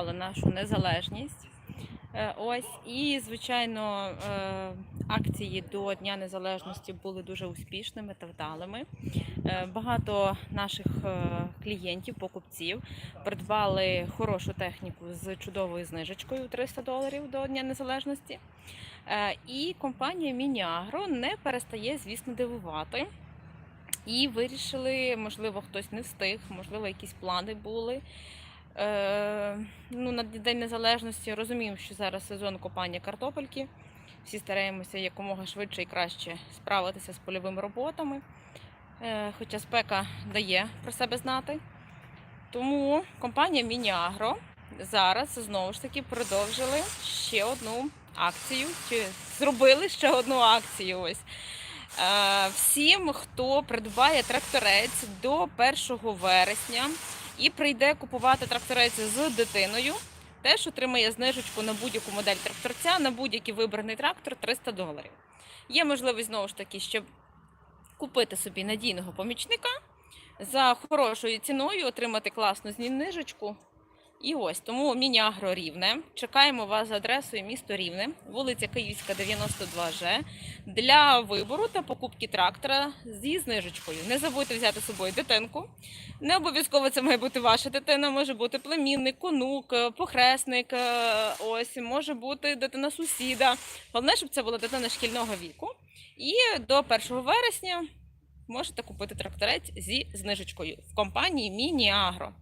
святкували нашу незалежність. Е, Ось і звичайно е, акції до Дня Незалежності були дуже успішними та вдалими. Е, Багато наших клієнтів, покупців придбали хорошу техніку з чудовою знижечкою 300 доларів до Дня Незалежності. І компанія Мініагро не перестає, звісно, дивувати. І вирішили, можливо, хтось не встиг, можливо, якісь плани були. Е, ну, на День Незалежності розуміємо, що зараз сезон копання картопельки. Всі стараємося якомога швидше і краще справитися з польовими роботами. Е, хоча спека дає про себе знати. Тому компанія Мініагро зараз знову ж таки продовжили ще одну акцію, чи зробили ще одну акцію. Ось. Е, Всім, хто придбає тракторець до 1 вересня і прийде купувати тракторець з дитиною, теж отримає знижечку на будь-яку модель тракторця, на будь-який вибраний трактор 300 доларів. Є можливість знову ж таки, щоб купити собі надійного помічника за хорошою ціною, отримати класну знижечку. І ось тому Міні-Агро Рівне. Чекаємо вас за адресою місто Рівне, вулиця Київська, 92Ж для вибору та покупки трактора зі знижечкою. Не забудьте взяти з собою дитинку. Не обов'язково це має бути ваша дитина, може бути племінник, онук, е, похресник, е, ось може бути дитина сусіда. Головне, щоб це була дитина шкільного віку. І до 1 вересня можете купити тракторець зі знижечкою в компанії Міні-Агро.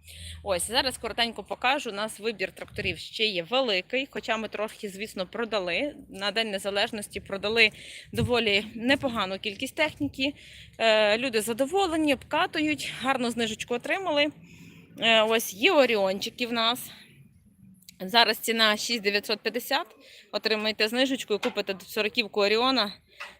Ось зараз коротенько покажу. У нас вибір тракторів ще є великий, хоча ми трошки, звісно, продали. На День Незалежності продали доволі непогану кількість техніки. Е, Люди задоволені, обкатують, гарну знижечку отримали. Е, Ось є оріончики в нас. Зараз ціна 6950. Отримаєте знижечку і купите 40-ку Оріона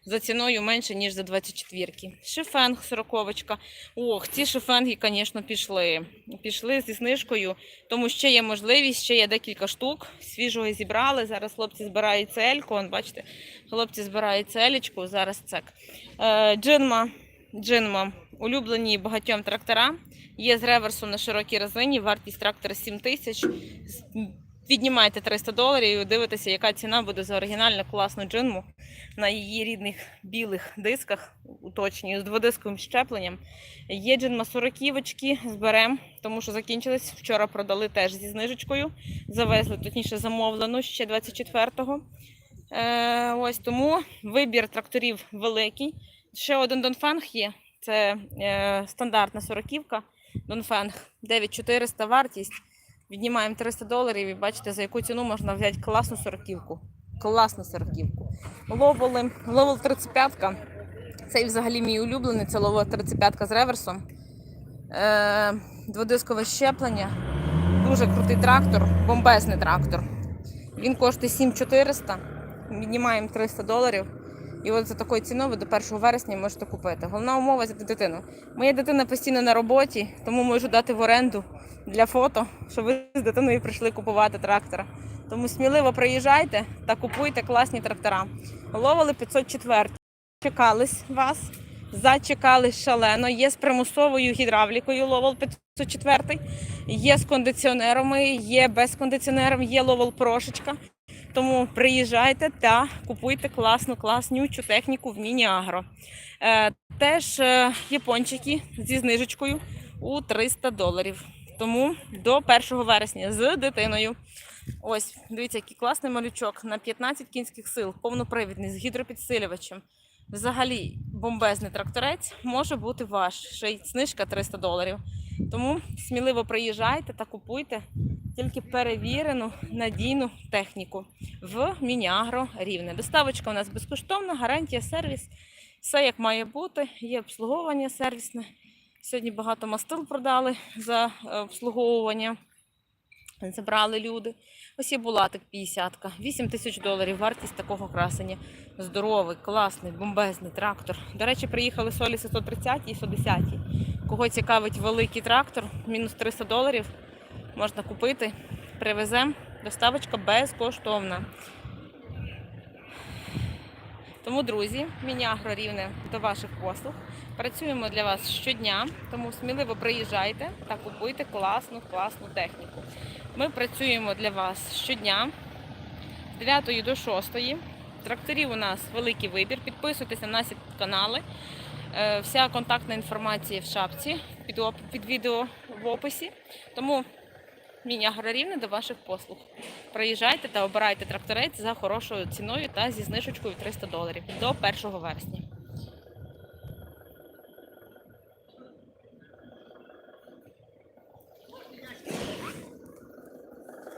за ціною менше, ніж за 24-ки. Шифенг 40-очка. Ох, ці шифенги, звісно, пішли. Пішли зі знижкою, тому ще є можливість, ще є декілька штук. Свіжого зібрали. Зараз хлопці збирають цельку. Вон, бачите, хлопці збирають целечку. Зараз цек. Е, джинма, джинма, улюблені багатьом трактора. Є з реверсом на широкій резині, вартість трактора 7 тисяч. Віднімайте 300 доларів і дивитеся, яка ціна буде за оригінальну класну джинму на її рідних білих дисках, уточнюю, з дводисковим щепленням. Є джинма 40 зберемо, тому що закінчились. Вчора продали теж зі знижечкою. Завезли, точніше, замовлену ще 24-го. Е, ось тому вибір тракторів великий. Ще один Донфенг є. Це е, стандартна 40-ка. Донфенг 9400 вартість. Віднімаємо 300 доларів і бачите, за яку ціну можна взяти класну сороківку. Класну сороківку. Ловоли, ловол 35 Цей взагалі мій улюблений, це ловол 35 з реверсом. Е, дводискове щеплення. Дуже крутий трактор, бомбезний трактор. Він коштує 7400. Віднімаємо 300 доларів. І от за такою ціною ви до 1 вересня можете купити. Головна умова за дитину. Моя дитина постійно на роботі, тому можу дати в оренду для фото, щоб ви з дитиною прийшли купувати трактора. Тому сміливо приїжджайте та купуйте класні трактора. Ловили 504. Чекались вас. Зачекались шалено. Є з примусовою гідравлікою ловол 504, є з кондиціонерами, є без кондиціонерів, є ловол прошечка. Тому приїжджайте та купуйте класну, класнючу техніку в Міні-Агро. Е, теж е, япончики зі знижечкою у 300 доларів. Тому до 1 вересня з дитиною. Ось, дивіться, який класний малючок на 15 кінських сил, повнопривідний з гідропідсилювачем. Взагалі бомбезний тракторець може бути ваш. Ще й знижка 300 доларів. Тому сміливо приїжджайте та купуйте тільки перевірену надійну техніку в Мініагро Рівне. Доставочка у нас безкоштовна, гарантія, сервіс. Все як має бути, є обслуговування сервісне. Сьогодні багато мастил продали за е, обслуговування. Забрали люди. Ось є булатик 50 8 тисяч доларів вартість такого красення. Здоровий, класний, бомбезний трактор. До речі, приїхали соліси 130 і 110. Кого цікавить великий трактор, мінус 300 доларів можна купити. Привеземо. Доставочка безкоштовна. Тому, друзі, Міні-Агро Рівне до ваших послуг. Працюємо для вас щодня, тому сміливо приїжджайте та купуйте класну, класну техніку. Ми працюємо для вас щодня з 9 до 6. Тракторів у нас великий вибір. Підписуйтесь на наші канали. Е, Вся контактна інформація в шапці під відео в описі. Тому міні-аграрівне до ваших послуг. Приїжджайте та обирайте тракторець за хорошою ціною та зі знижечкою 300 доларів до 1 вересня.